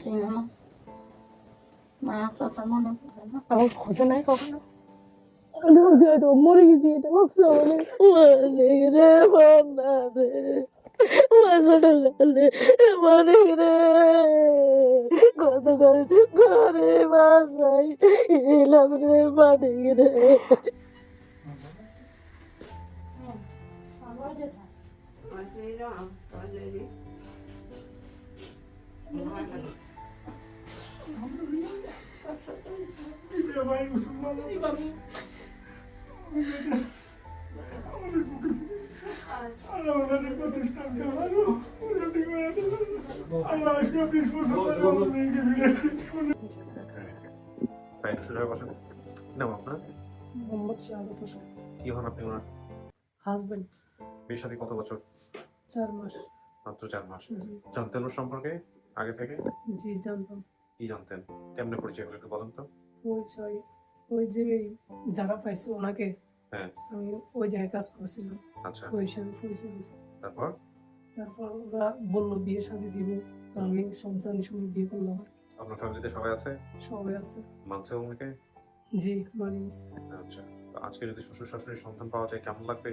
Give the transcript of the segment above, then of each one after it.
চিনি না মায়ের কথা মনে পড়ে না। আমার খোঁজে নাই। কখনো? হয়তো মরে গেছি এটা ভাবছি মানিক রে মান্না রে। গেলে মানিক রে। কত করে ঘরে বাসাই এলাম রে মানিক রে। রাইট সোজা বসেন কি নাম আপনার? মোহাম্মদ শাহাদত হোসেন। কি হন আপনি ওনার? হাজবেন্ড। বিয়ের সাথে কত বছর? চার মাস। মাত্র চার মাস। জানতেন ওর সম্পর্কে আগে থেকে? জি জানতাম। কি জানতেন? কেমনে পরিচয় হলো একটু বলেন তো। পরিচয় ওই যে যারা পাইছে ওনাকে হ্যাঁ। আমি ওই জায়গায় কাজ করছিলাম। আচ্ছা। ওই হিসাবে পরিচয় হয়েছে তারপর? তারপর ওরা বলল বিয়ে শাদি দিব। আমি সব জানি বিয়ে করলাম। আপনার ফ্যামিলিতে সবাই আছে? সবাই আছে। মানছে ওনাকে? জি মানি আচ্ছা। তো আজকে যদি শ্বশুর শাশুড়ির সন্তান পাওয়া যায় কেমন লাগবে?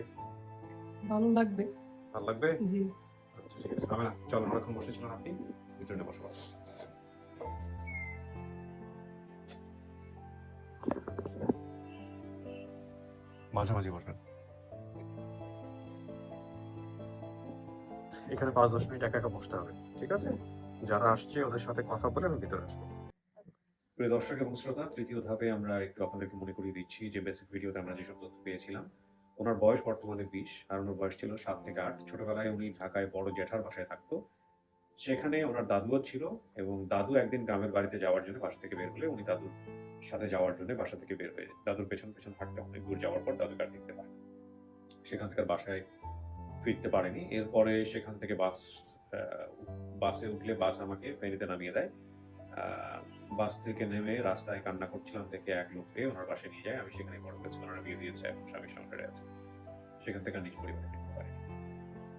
ভালো লাগবে। ভালো লাগবে? জি। আচ্ছা ঠিক আছে। হবে না চলো এখন বসেছিলেন আপনি। ভিতরে বসে। মাঝামাঝি বসবেন। এখানে পাঁচ দশ মিনিট একা একা বসতে হবে ঠিক আছে? যারা আসছে ওদের সাথে কথা বলে আমি ভিতরে আসব। প্রিয় দর্শক এবং শ্রোতা তৃতীয় ধাপে আমরা একটু আপনাদেরকে মনে করিয়ে দিচ্ছি যে বেসিক ভিডিওতে আমরা যেসব তথ্য পেয়েছিলাম ওনার বয়স বর্তমানে বিশ আর ওনার বয়স ছিল সাত থেকে আট। ছোটবেলায় উনি ঢাকায় বড় জেঠার বাসায় থাকতো। সেখানে ওনার দাদুও ছিল এবং দাদু একদিন গ্রামের বাড়িতে যাওয়ার জন্য বাসা থেকে বের হলে উনি দাদুর সাথে যাওয়ার জন্য বাসা থেকে বের হয়ে দাদুর পেছন পেছন হাঁটতে অনেক দূর যাওয়ার পর দাদুকে আর দেখতে পায় সেখান থেকে বাসায় ফিরতে পারেনি। এরপরে সেখান থেকে বাস বাসে উঠলে বাস আমাকে ফেনীতে নামিয়ে দেয়। বাস থেকে নেমে রাস্তায় কান্না করছিলাম দেখে এক লোককে ওনার বাসায় নিয়ে যায়। আমি সেখানে বড় কাছে ওনারা বিয়ে দিয়েছে, এখন স্বামীর সংসারে আছে। সেখান থেকে নিজ পরিবারে ফিরতে পারি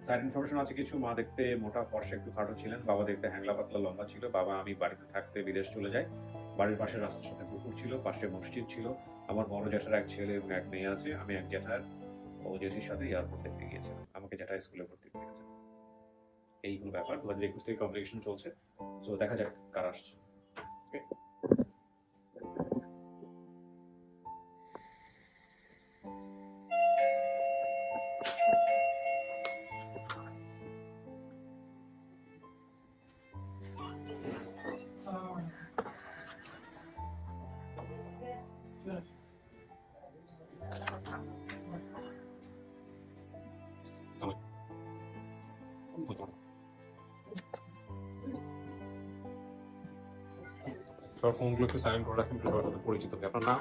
সাইড ইনফরমেশন আছে কিছু? মা দেখতে মোটা, ফর্সা, একটু খাটো ছিলেন। বাবা দেখতে হ্যাংলা পাতলা, লম্বা ছিল। বাবা আমি বাড়িতে থাকতে বিদেশ চলে যাই বাড়ির পাশে রাস্তার সাথে পুকুর ছিল পাশে মসজিদ ছিল। আমার বড় জ্যাঠার এক ছেলে এবং এক মেয়ে আছে, আমি এক জ্যাঠার ও জেঠির সাথে এয়ারপোর্ট দেখতে গিয়েছিলাম। আমাকে জ্যাঠা স্কুলে ভর্তি করে গেছে এইগুলো ব্যাপার। দু হাজার একুশ থেকে কমপ্লিকেশন চলছে। তো দেখা যাক কার আসছে। ফোনগুলো একটু সাইলেন্ট করে রাখেন সবার সাথে পরিচিত হই। আপনার নাম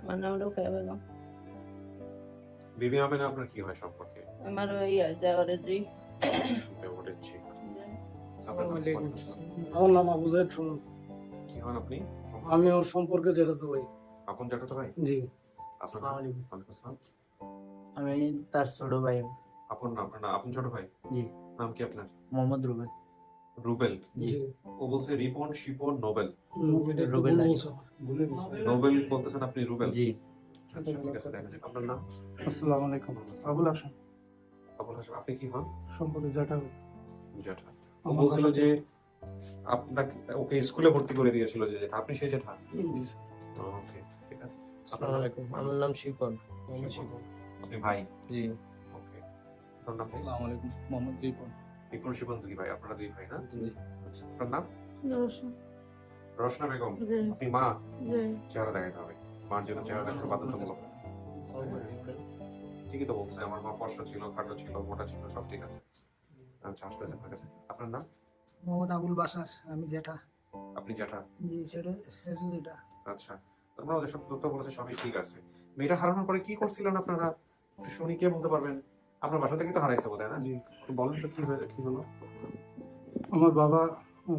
আমার নাম রোকেয়া বেগম বিবি আমেন আপনার কি হয় সম্পর্কে? আমার ওই দেওয়ারে জি তো বলেছি নাম আসসালামু আলাইকুম। আমার নাম আবু জাহেদ সুমন কি হন আপনি? আমি ওর সম্পর্কে যেটা তো ভাই। আপন তো ভাই? জি। আপনার আসসালামু আলাইকুম। আমি তার ছোট ভাই। আপন নাম আপনার নাম আপন ছোট ভাই? জি। নাম কি আপনার? মোহাম্মদ রুবেল। রুবেল। ও বলছে রিপন শিপন নোবেল। রুবেল। নোবেল বলতেছেন আপনি রুবেল? জি। আচ্ছা ঠিক আছে দেখা যাক। আপনার নাম? আসসালামু আলাইকুম। আবুল হাসান। আবুল হাসান আপনি কি হন? সম্পর্কে যেটা জ্যাঠা ও আমার বলছিল যে আপনাকে ওকে স্কুলে ভর্তি করে দিয়েছিল যে জেঠা আপনি সেই জেঠা ওকে ঠিক আছে? আমার নাম শিপন। মোহাম্মদ শিপন। আপনি ভাই? জি। ওকে। আপনার নাম আসসালামু আলাইকুম মোহাম্মদ রিপন। বিপুল দুই ভাই? আপনারা দুই ভাই না? আচ্ছা আপনার নাম? রসুন বেগম। আপনি মা? চেহারা দেখাতে হবে। মার জন্য চেহারা দেখানো বাধ্যতামূলক। ঠিকই তো বলছে আমার মা ফর্সা ছিল খাটো ছিল মোটা ছিল সব ঠিক আছে। আচ্ছা আসতেছে আপনার কাছে। আপনার নাম? মোহাম্মদ আবুল বাসার আমি যেটা আপনি জ্যাঠা জি সেটা যেটা আচ্ছা তোমরা যেসব তথ্য বলেছে সবই ঠিক আছে। মেয়েটা হারানোর পরে কি করছিলেন আপনারা? একটু শুনি কে বলতে পারবেন? আপনার বাসা থেকে তো হারাইছে বোধ না? জি। বলেন তো কি হয়েছে কি হলো? আমার বাবা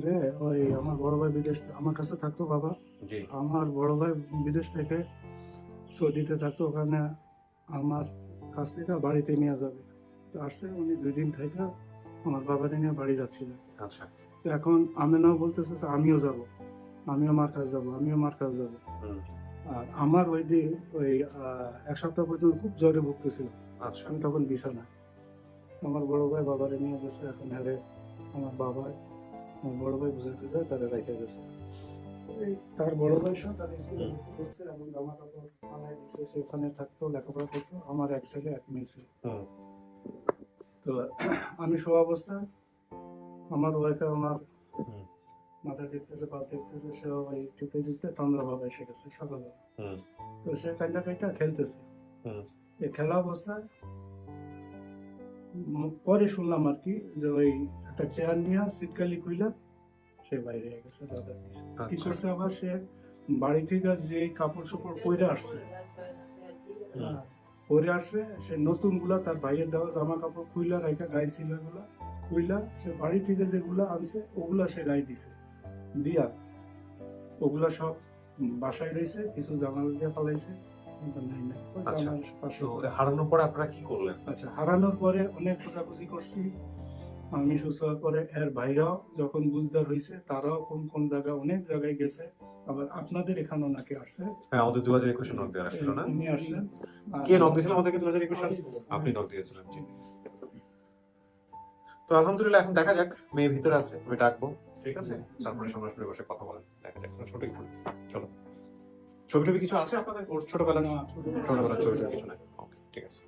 রে ওই আমার বড় ভাই বিদেশ আমার কাছে থাকতো বাবা। জি। আমার বড় ভাই বিদেশ থেকে সৌদিতে থাকতো ওখানে আমার কাছ থেকে বাড়িতে নিয়ে যাবে। তো আসছে উনি দুই দিন থেকে আমার বাবাকে নিয়ে বাড়ি যাচ্ছিলেন আচ্ছা। তো এখন আমি আমেনাও বলতেছে আমিও যাব। আমিও মার কাছে যাব আমিও মার কাছে যাব। আর আমার ওই দিন ওই এক সপ্তাহ পর্যন্ত খুব জ্বরে ভুগতেছিল। আচ্ছা। আমি তখন বিছানা। আমার বড় ভাই বাবারে নিয়ে গেছে এখন হারে আমার বাবা। আমার বড় ভাই বুঝে তারা রেখে গেছে। এই তার বড় ভাই সব তার স্কুলে করছে এবং দিচ্ছে সেখানে থাকতো লেখাপড়া করতো। আমার এক ছেলে এক মেয়ে ছিল। তো আমি শো অবস্থায় আমার ওয়াইফে আমার। মাথা দেখতেছে পা দেখতেছে সে ওই টিপতে টিপতে তন্দ্রা বাবা এসে গেছে সকালবেলা। তো সে কাইটা কাইটা খেলতেছে। এই খেলা অবস্থায় পরে শুনলাম আর কি যে ওই একটা চেয়ার নিয়ে সিটকালি খুইলা সে বাইরে গেছে পিছে কি আচ্ছা। করছে আবার সে বাড়ি থেকে যে কাপড় চোপড় পরে আসছে হ্যাঁ, পরে আসছে সে নতুনগুলা তার ভাইয়ের দেওয়া জামা কাপড় খুইলা রাইখা গায়ে ছিলগুলা খুইলা সে বাড়ি থেকে যেগুলা আনছে ওগুলা সে গায়ে দিছে। দিয়া ওগুলা সব বাসায় রয়েছে কিছু জানালা দিয়ে পালাইছে কিন্তু নাই নাই। আচ্ছা। তো হারানোর পরে আপনারা কি করলেন? আচ্ছা হারানোর পরে অনেক খোঁজাখুঁজি করছি। আমি সুস্থ পরে এর ভাইরাও যখন বুঝদার হয়েছে তারাও কোন কোন জায়গায় অনেক জায়গায় গেছে। আবার আপনাদের এখানেও নাকি আসছে। হ্যাঁ আমাদের দু হাজার একুশে নক দেওয়া আসছিল না? উনি আসছেন। কে নক দিয়েছিল আমাদেরকে দু হাজার একুশে? আপনি নক দিয়েছিলেন জি। তো আলহামদুলিল্লাহ এখন দেখা যাক মেয়ে ভিতরে আছে আমি ডাকবো ঠিক আছে? তারপরে সামনাসামনি বসে কথা বলেন দেখা যাক ছোট? একটু চলো। ছবি টবি কিছু আছে আপনাদের? ওর ছোটবেলার না, ছোটবেলার ছোটবেলার ছবি টবি কিছু নাই? ওকে ঠিক আছে।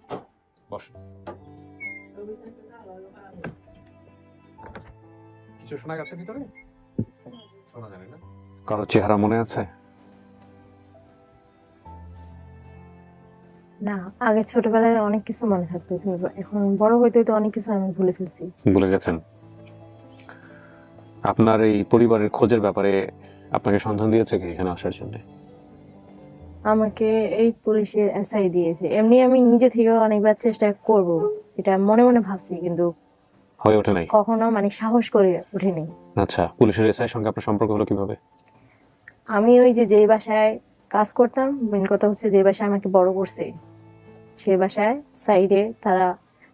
বসেন। কিছু শোনা গেছে ভিতরে? শোনা জানি না। কারও চেহারা মনে আছে? না আগে ছোটবেলায় অনেক কিছু মনে থাকতো কিন্তু এখন বড় হইতে হইতে অনেক কিছু আমি ভুলে ফেলছি। ভুলে গেছেন? আপনার এই পরিবারের খোঁজের ব্যাপারে আপনাকে সন্ধান দিয়েছে কি এখানে আসার জন্য? আমাকে এই পুলিশের এসআই দিয়েছে। এমনি আমি নিজে থেকে অনেকবার চেষ্টা করব। এটা মনে মনে ভাবছি কিন্তু হয়ে ওঠে নাই। কখনো মানে সাহস করে উঠেনি আচ্ছা পুলিশের এসআই সঙ্গে আপনার সম্পর্ক হলো কীভাবে? আমি ওই যে যে বাসায় কাজ করতাম মেন কথা হচ্ছে যে বাসায় আমাকে বড় করছে সে বাসায় সাইডে তারা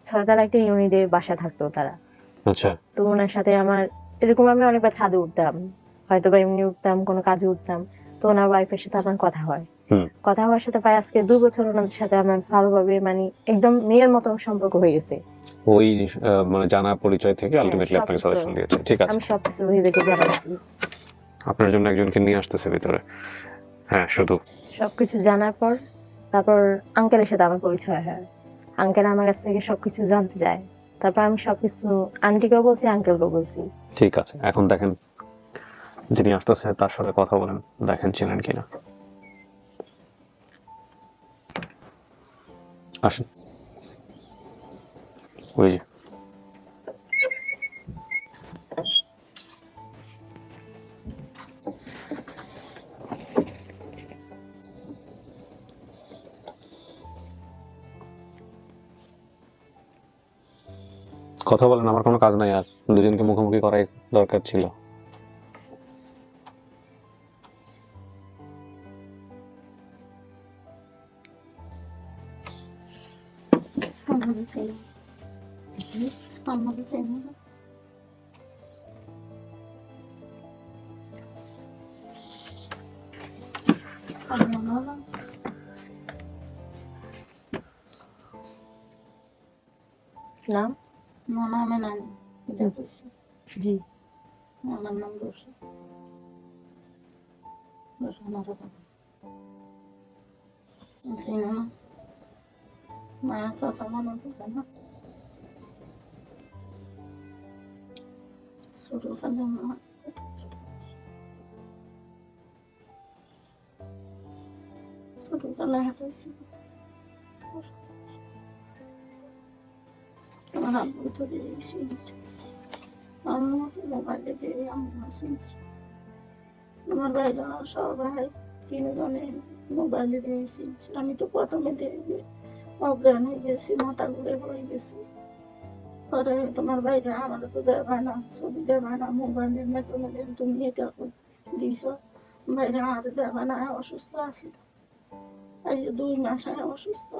ছয়তলা একটা ইউনিটে বাসা থাকতো তারা। আচ্ছা। তো ওনার সাথে আমার এরকম আমি অনেকবার ছাদে উঠতাম হয়তো বা এমনি উঠতাম কোনো কাজে উঠতাম তো ওনার ওয়াইফের সাথে আমার কথা হয়। কথা হওয়ার সাথে প্রায় আজকে দু বছর ওনাদের সাথে আমার ভালোভাবে মানে একদম মেয়ের মতো সম্পর্ক হয়ে গেছে। ওই মানে জানা পরিচয় থেকে আলটিমেটলি আপনাকে সাজেশন দিয়েছে। ঠিক আছে। আমি সবকিছু ভেবেকে জানাচ্ছি। আপনার জন্য একজনকে নিয়ে আসতেছে ভিতরে। হ্যাঁ শুধু। সবকিছু জানার পর তারপর আঙ্কেলের সাথে আমার পরিচয় হয়। আঙ্কেল আমার কাছ থেকে সবকিছু জানতে চায়। তারপর আমি সবকিছু আন্টিকেও বলছি আঙ্কেলকেও বলছি। ঠিক আছে। এখন দেখেন যিনি আসতেছে তার সাথে কথা বলেন দেখেন চেনেন কিনা। আসেন। ওই যে। কথা বলেন, আমার কোনো কাজ নাই আর। দুজনকে মুখোমুখি করাই দরকার ছিল। ছোটখাটো মা ছোটবেলায় হাঁটাইছি আমার আব্বু তো দিয়ে গেছি আম্মু তো মোবাইলে দিয়ে আম্মু শুনছি আমার ভাইরা সবাই তিনজনে মোবাইলে দিয়েছি আমি তো প্রথমে দিয়ে অজ্ঞান হয়ে গেছি মাথা ঘুরে হয়ে গেছি পরে তোমার বাইরে আমার তো দেওয়া না। ছবি দেওয়া না মোবাইলের মাধ্যমে তুমি এটা দিছ। বাইরে আমার দেওয়া না অসুস্থ আছি। এই যে দুই মাস আগে অসুস্থ।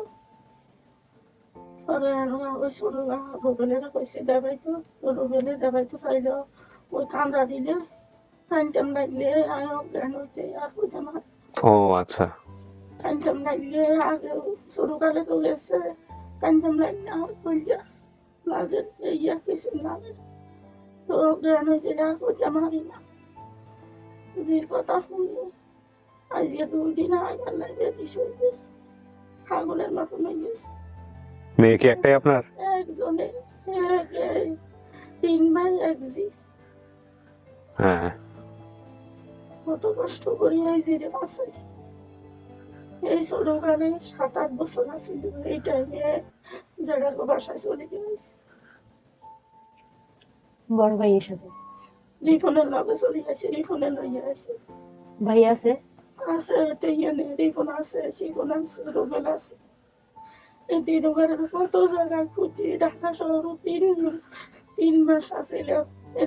পরে ওই ছোট রুবেলেরা কইছে দেবাই তো রুবেলে দেবাই তো চাইল ওই কান্দা দিলে কানতাম লাগলে আমি অজ্ঞান হচ্ছে আর কোথাও আমার ও আচ্ছা। কানতাম লাগলে আগে ছোটকালে তো গেছে কানতাম লাগলে আমার কলজা মাঝে কিছু তো অজ্ঞান হয়েছে আর কোথাও মারি না যে কথা শুনি আজকে দুই দিন আগে লাগে বিষয় গেছে হয়ে গেছে মেয়ে কি একটাই আপনার? একজনে তিন ভাই এক জি হ্যাঁ। কত কষ্ট করি এই জিরে বাঁচাইছি এই ছোটকালে সাত আট বছর আছিল এই টাইমে জায়গার বাসায় চলে গেছে বড় ভাইয়ের সাথে? রিফোনের লগে চলে গেছে রিফোনে লইয়া আছে ভাই আছে? আছে তো ইয়ানে রিফোন আছে শিফোন আছে রুবেল আছে। এই তিন কত জায়গায় খুঁজি ঢাকা শহর তিন তিন মাস আছিল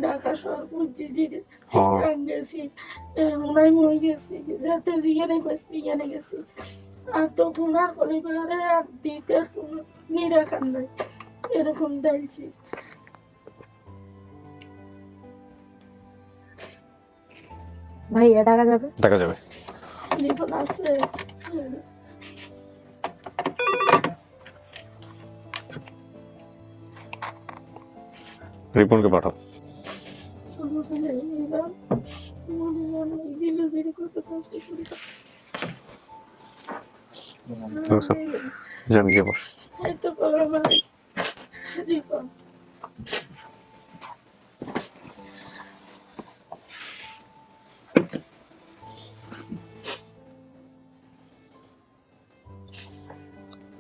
ঢাকা শহর খুঁজি জিরে চিটাং গেছি গেছি যাতে জিয়ানে গেছি জিয়ানে গেছি। আর তো গুনার পরিবারে আর দিতে কোনো নিরাকার নাই। এরকম ডালছি ভাইয়া টাকা যাবে? দেখা যাবে। রিফোন আছে। রিপনকে পাঠাও। ছোটবেলায় এবার মনে হয় গিয়ে বস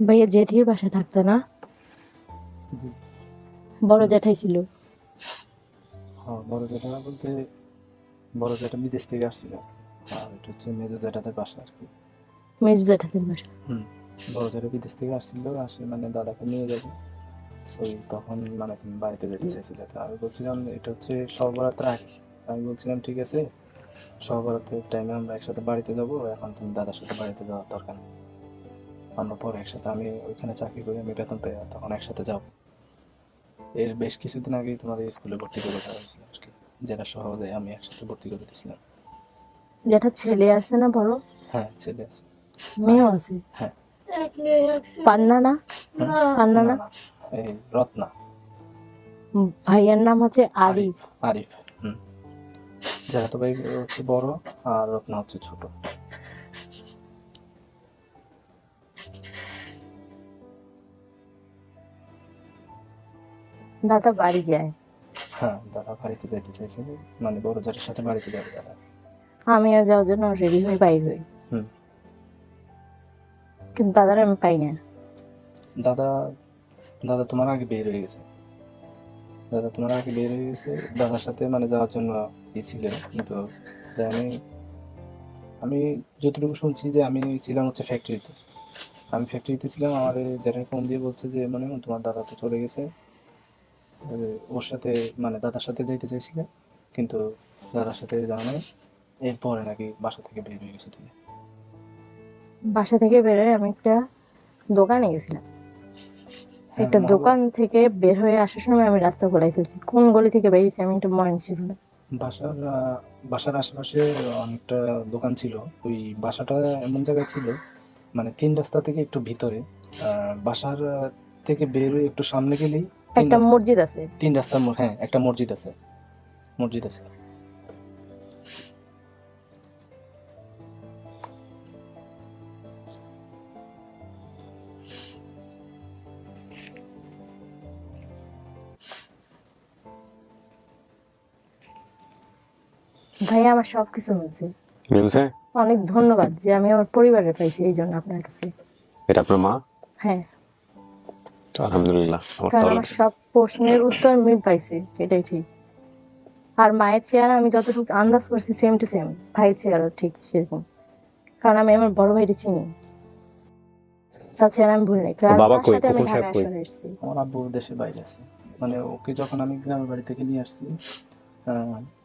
ভাইয়া জেঠির বাসায় থাকতো না বড় জ্যাঠাই ছিল বড় যেটা বলতে বড় জেঠা বিদেশ থেকে আসছিল আর এটা হচ্ছে মেজো জেঠাদের বাসা আর কি মেজ জ্যাঠাদের বাসা বড় যেটা বিদেশ থেকে আসছিল আসে মানে দাদাকে নিয়ে যাবে। ওই তখন মানে বাড়িতে যেতে চাইছিলে। তো আমি বলছিলাম এটা হচ্ছে সর্বরাত্র আগে আমি বলছিলাম ঠিক আছে সর্বরাত্রের টাইমে আমরা একসাথে বাড়িতে যাব। এখন তুমি দাদার সাথে বাড়িতে যাওয়ার দরকার নেই। আমরা পরে একসাথে আমি ওইখানে চাকরি করি আমি বেতন পেয়ে তখন একসাথে যাব। এর বেশ কিছুদিন আগেই তোমার স্কুলে ভর্তি করে দেওয়া হয়েছিল আর কি যেটা সহজে আমি একসাথে ভর্তি করে দিয়েছিলাম। জ্যাঠার ছেলে আছে না বড়? হ্যাঁ ছেলে আছে। মেয়েও আছে এক মেয়ে এক পান্না না না পান্না না, না না, এই রত্না। ভাইয়ার নাম হচ্ছে আরিফ। আরিফ হুম। জাহাতো ভাই হচ্ছে বড় আর রত্না হচ্ছে ছোট। দাদা বাড়ি যায়। হ্যাঁ দাদা বাড়িতে যাইতে চাইছে। মানে বড় জাটের সাথে বাড়িতে যাবে দাদা। আমিও যাওয়ার জন্য রেডি হয়ে বাইর হই। হুম। কিন্তু দাদার আমি পাই না। দাদা দাদা তোমার আগে বের হয়ে গেছে। দাদা তোমার আগে বের হয়ে গেছে, দাদার সাথে মানে যাওয়ার জন্য ই ছিল, কিন্তু আমি আমি যতটুকু শুনছি যে আমি ছিলাম হচ্ছে ফ্যাক্টরিতে আমি ফ্যাক্টরিতে ছিলাম, আমার যারা ফোন দিয়ে বলছে যে মানে তোমার দাদা তো চলে গেছে। ওর সাথে মানে দাদার সাথে যেতে চাইছিলে, কিন্তু দাদার সাথে নাই। এরপরে নাকি বাসা থেকে বের হয়ে গেছে তুমি। বাসা থেকে বেরোয় আমি একটা দোকানে গেছিলাম। হ্যাঁ, একটা দোকান থেকে বের হয়ে আসার সময় আমি রাস্তা ঘোরাই ফেলছি। কোন গলি থেকে বেরিয়েছি আমি একটা মনে ছিল না। বাসার বাসার আশেপাশে অনেকটা দোকান ছিল। ওই বাসাটা এমন জায়গায় ছিল মানে তিন রাস্তা থেকে একটু ভিতরে। বাসার থেকে বের হয়ে একটু সামনে গেলেই একটা মসজিদ আছে। তিন রাস্তার মোড় হ্যাঁ একটা মসজিদ আছে। মসজিদ আছে। ভাইয়া আমার সব কিছু মিলছে মিলছে অনেক ধন্যবাদ যে আমি আমার পরিবারে পাইছি এই জন্য আপনার কাছে। এটা আপনার মা? হ্যাঁ। তো আলহামদুলিল্লাহ আমার কারণ আমার সব প্রশ্নের উত্তর মিল পাইছে এটাই ঠিক। আর মায়ের চেয়ার আমি যতটুকু আন্দাজ করছি সেম টু সেম ভাইয়ের চেয়ারও ঠিক সেরকম। কারণ আমি আমার বড় ভাইকে চিনি। তাছাড়া আমি ভুল নেই বাবা কই? সাথে আমি সাহেব ঢাকা কই? আমার আব্বু দেশের বাইরে আছে। মানে ওকে যখন আমি গ্রামের বাড়ি থেকে নিয়ে আসছি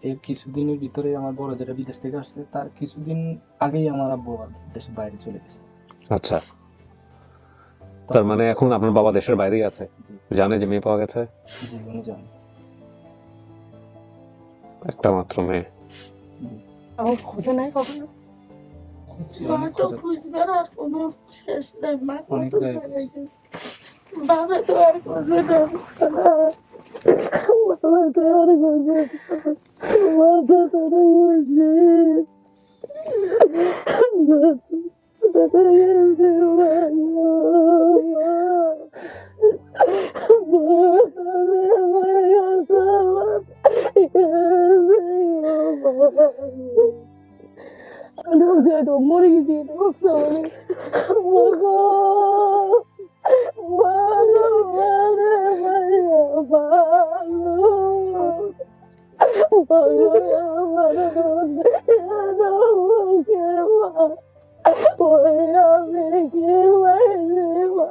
এর কিছুদিনের ভিতরে আমার বড় যেটা বিদেশ থেকে আসছে তার কিছুদিন আগেই আমার আব্বু আবার দেশের বাইরে চলে গেছে। আচ্ছা। তার মানে এখন আপনার বাবা দেশের বাইরেই আছে? জানে যে মেয়ে পাওয়া গেছে? জি উনি জানেন একটা মাত্র মেয়ে। আমার খোঁজে নাই কখনো? অনেক তো খোঁজা খুঁজবার আর কোনো শেষ নেই। মা কত জায়গায়। বাবা তো আর খুঁজে না বাবা তো আর খোঁজে না। মাথা ধরে বলছে আমি ভাবছি হয়তো মরে গেছি, এটা ভাবছি অনেক মাগো মাগো ভালো ভালো ভালো ভালো ভালো এরা মুখে মা ওই আমি কি মাইরে মা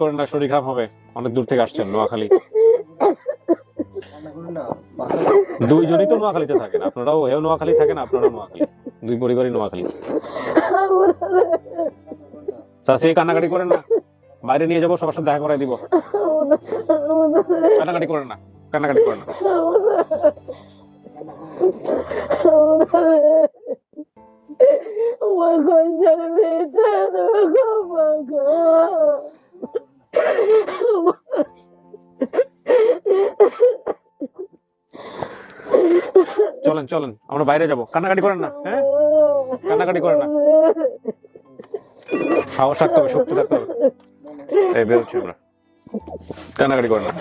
করেন না, শরীর খারাপ হবে। অনেক দূর থেকে আসছেন, নোয়াখালী। দুইজনই তো নোয়াখালীতে থাকেন, আপনারাও হেও নোয়াখালী থাকেন, আপনারাও নোয়াখালী। দুই পরিবারই নোয়াখালী। চাচি, কান্নাকাটি করেন না। বাইরে নিয়ে যাব, সবার সাথে দেখা করাই দিব। কান্নাকাটি করেন না, কান্নাকাটি করেন না। চলেন চলেন আমরা বাইরে যাব। কান্নাকাটি করেন না হ্যাঁ? কান্নাকাটি করেন না। সাহস থাকতে হবে শক্তি থাকতে হবে। এই বেরোচ্ছি আমরা। কান্নাকাটি করেন না।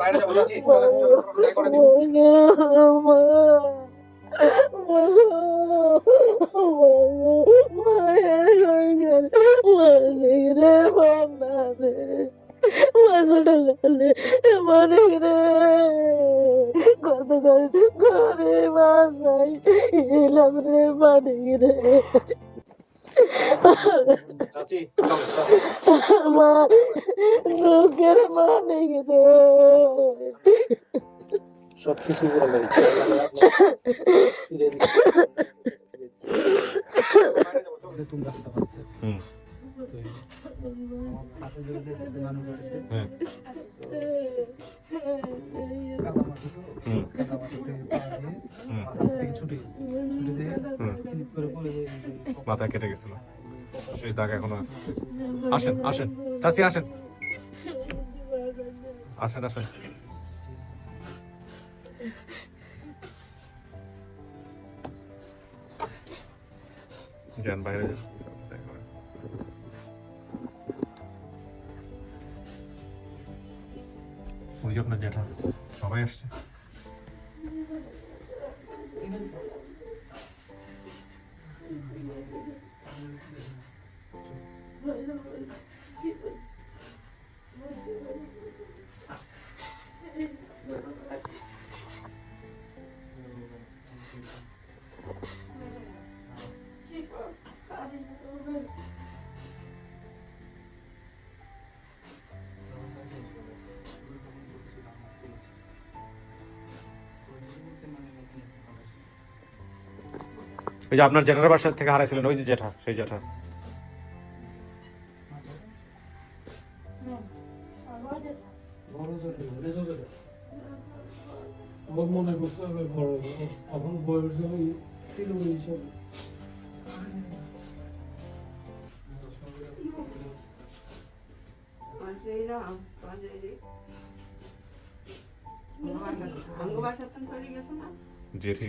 বাইরে যাব গতকাল ঘরে বাসাই এলাম রে মানিক রে মা লোকের মানিক রে। সবকিছু বলে মাথা কেটে গেছিল। সেই দাগ এখনও আছে। আসেন আসেন। চাচি, আসেন। আসেন আসেন। যান, বাইরে যান। দেখা করেন। ওই যে ওই যে আপনার জেঠার বাসা থেকে হারাইছিলেন ওই যে জেঠা সেই জেঠা। জেঠি।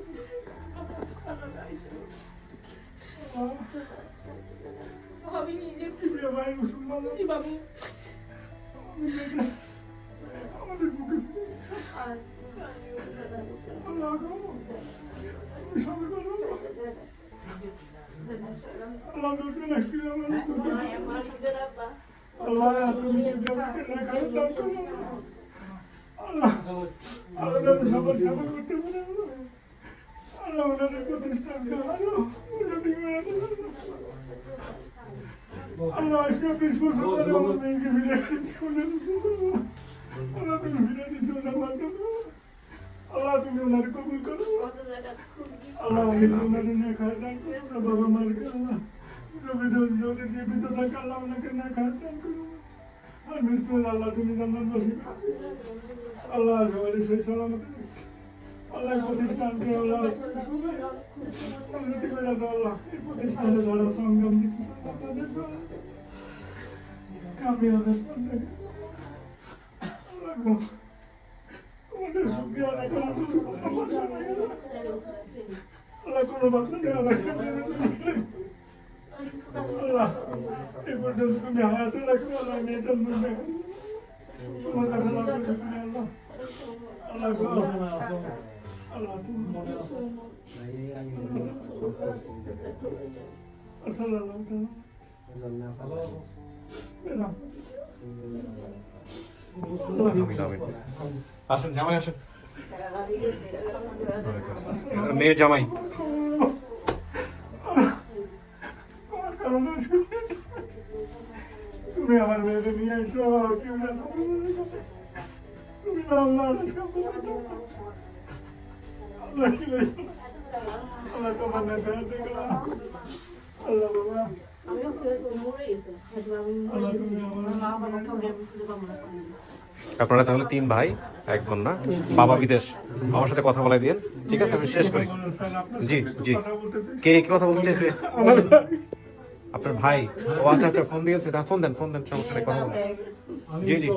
Ibabu. মৃত্যু আল্লাহ তুমি জান্নাত করো। আল্লাহ সবাই সেই সালামত আল্লাহ প্রতিষ্ঠানকে আল্লাহ উন্নতি করে দাও আল্লাহ এই প্রতিষ্ঠানে যারা সংগ্রাম আদায় কোনো ভাষা আসেন জামাই আসেন। মেয়ের জামাই। তুমি আমার মেয়েকে নিয়ে এসো তুমি আল্লাহ আল্লাহ তোমার না আল্লাহ বাবা। আপনারা তাহলে তিন ভাই এক বোন না বাবা বিদেশ। আমার সাথে কথা বলাই দিন ঠিক আছে আমি শেষ করি। জি, জি। কে কি কথা বলতে চাইছে? আপনার ভাই? ও আচ্ছা আচ্ছা ফোন দিয়েছে। না, ফোন দেন ফোন দেন, সমস্যা নেই, কথা জি জি।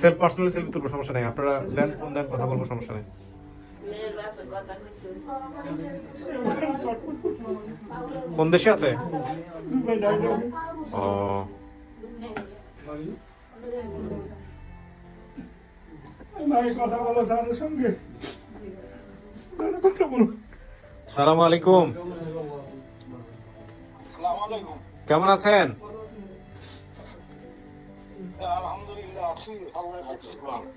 সেলফ পার্সোনালি সেলফি তুলবো, সমস্যা নেই। আপনারা দেন, ফোন দেন, কথা বলব, সমস্যা নেই। কোন দেশে আছে? ও। কথা আলাইকুম। কেমন আছেন?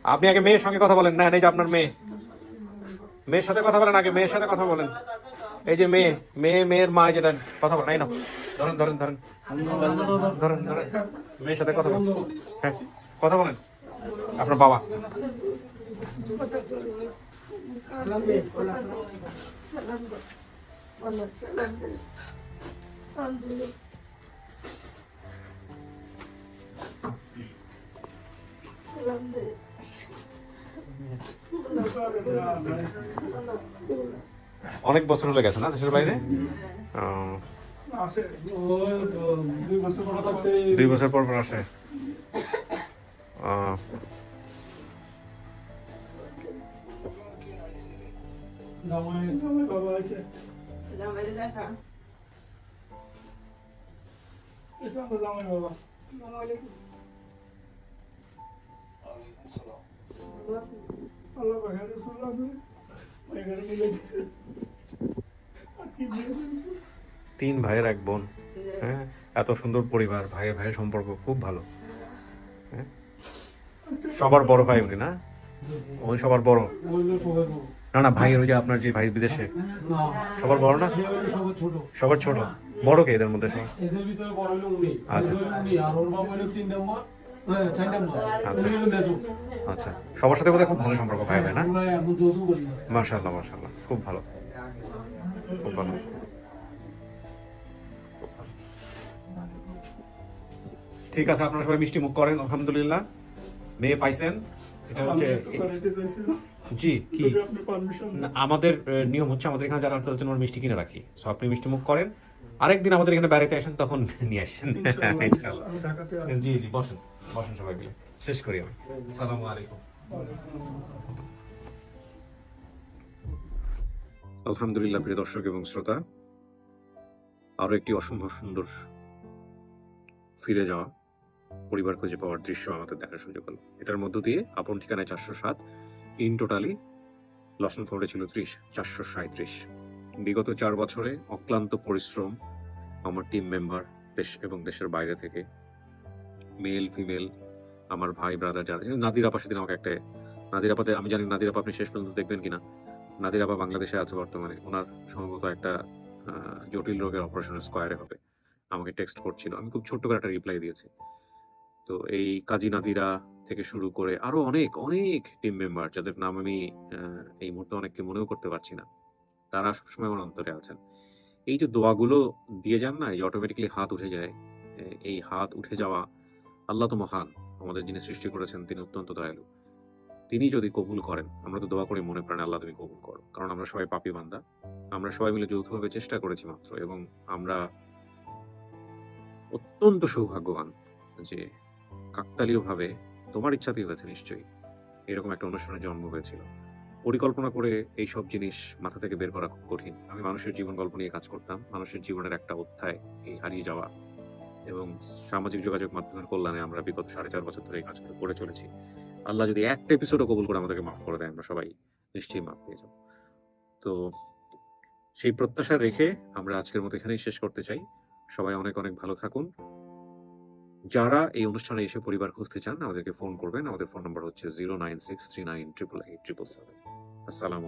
আপনি আগে মেয়ের সঙ্গে কথা বলেন। না এই যে আপনার মেয়ে। মেয়ের সাথে কথা বলেন আগে মেয়ের সাথে কথা বলেন। এই যে মেয়ে মেয়ে মেয়ের মা যে দেন কথা বলেন এই না ধরেন ধরেন ধরেন। ধরেন ধরেন। মেয়ের সাথে কথা বলেন। হ্যাঁ কথা বলেন। আপনার বাবা। অনেক বছর হলে গেছে না দেশের বাইরে? দুই বছর পর পর আসে। জামাই বাবা আছে। এটা আমার জামাই বাবা? তিন ভাইয়ের এক বোন। হ্যাঁ? এত সুন্দর পরিবার ভাইয়ের ভাইয়ের সম্পর্ক খুব ভালো। হ্যাঁ? সবার বড় ভাই উনি না? উনি সবার বড়। না না ভাইয়ের ওই যে আপনার যে ভাই বিদেশে। সবার বড় না? সবার ছোট। সবার ছোট। বড় কে এদের মধ্যে সবার এদের ভিতরে বড় হলো উনি। আচ্ছা। উনি আর ওর বাবা হলো তিন নম্বর হ্যাঁ আচ্ছা। আচ্ছা। সবার সাথে বোধহয় খুব ভালো সম্পর্ক ভাই না? না মার্শাল্লাহ মার্শাল্লাহ খুব ভালো। খুব ভালো। ঠিক আছে আপনারা সবাই মিষ্টি মুখ করেন আলহামদুলিল্লাহ। মেয়ে পাইছেন এটা হচ্ছে জি কি? আমাদের নিয়ম হচ্ছে আমাদের এখানে যারা আমরা মিষ্টি কিনে রাখি। সো আপনি মিষ্টি মুখ করেন আরেকদিন আমাদের এখানে বেড়াতে আসেন তখন নিয়ে আসেন। জি জি বসেন বসেন সবাই মিলে শেষ করি আমি। আসসালামু আলাইকুম। আলহামদুলিল্লাহ প্রিয় দর্শক এবং শ্রোতা। আরও একটি অসম্ভব সুন্দর ফিরে যাওয়া পরিবার খুঁজে পাওয়ার দৃশ্য আমাদের দেখার সুযোগ হলো। এটার মধ্য দিয়ে আপন ঠিকানায় চারশো সাত ইন টোটালি লসন ফোর্ডে ছিল ত্রিশ চারশো সাঁত্রিশ বিগত চার বছরে অক্লান্ত পরিশ্রম আমার টিম মেম্বার দেশ এবং দেশের বাইরে থেকে মেল ফিমেল আমার ভাই ব্রাদার যারা নাদির আপা সেদিন আমাকে একটা, নাদির আপাতে, আমি জানি নাদির আপা আপনি শেষ পর্যন্ত দেখবেন কিনা। নাদির আপা বাংলাদেশে আছে বর্তমানে। ওনার সম্ভবত একটা জটিল রোগের অপারেশন স্কোয়ারে হবে। আমাকে টেক্সট করছিল। আমি খুব ছোট্ট করে একটা রিপ্লাই দিয়েছি। তো এই কাজী নাদিরা থেকে শুরু করে আরও অনেক অনেক টিম মেম্বার যাদের নাম আমি এই মুহূর্তে অনেককে মনেও করতে পারছি না। তারা সবসময় আমার অন্তরে আছেন। এই যে দোয়াগুলো দিয়ে যান না, এই অটোমেটিক্যালি হাত উঠে যায় এই হাত উঠে যাওয়া আল্লাহ তো মহান, আমাদের যিনি সৃষ্টি করেছেন, তিনি অত্যন্ত দয়ালু। তিনি যদি কবুল করেন, আমরা তো দোয়া করে মনে প্রাণে, আল্লাহ তুমি কবুল করো। কারণ আমরা সবাই পাপি বান্দা। আমরা সবাই মিলে যৌথভাবে চেষ্টা করেছি মাত্র এবং আমরা অত্যন্ত সৌভাগ্যবান যে কাকতালীয় ভাবে তোমার ইচ্ছাতেই হয়েছে নিশ্চয়ই। এরকম একটা অনুষ্ঠানের জন্ম হয়েছিল। পরিকল্পনা করে এই সব জিনিস মাথা থেকে বের করা খুব কঠিন। আমি মানুষের জীবন গল্প নিয়ে কাজ করতাম। মানুষের জীবনের একটা অধ্যায় এই হারিয়ে যাওয়া এবং সামাজিক যোগাযোগ মাধ্যমের কল্যাণে আমরা বিগত সাড়ে চার বছর ধরে এই কাজ করে চলেছি। আল্লাহ যদি একটা এপিসোডও কবুল করে আমাদেরকে মাফ করে দেয়, আমরা সবাই নিশ্চয়ই মাফ পেয়ে যাব। তো সেই প্রত্যাশা রেখে আমরা আজকের মতো এখানেই শেষ করতে চাই। সবাই অনেক অনেক ভালো থাকুন। যারা এই অনুষ্ঠানে এসে পরিবার খুঁজতে চান, আমাদেরকে ফোন করবেন। আমাদের ফোন নম্বর হচ্ছে zero nine six three nine triple eight triple seven আসসালামু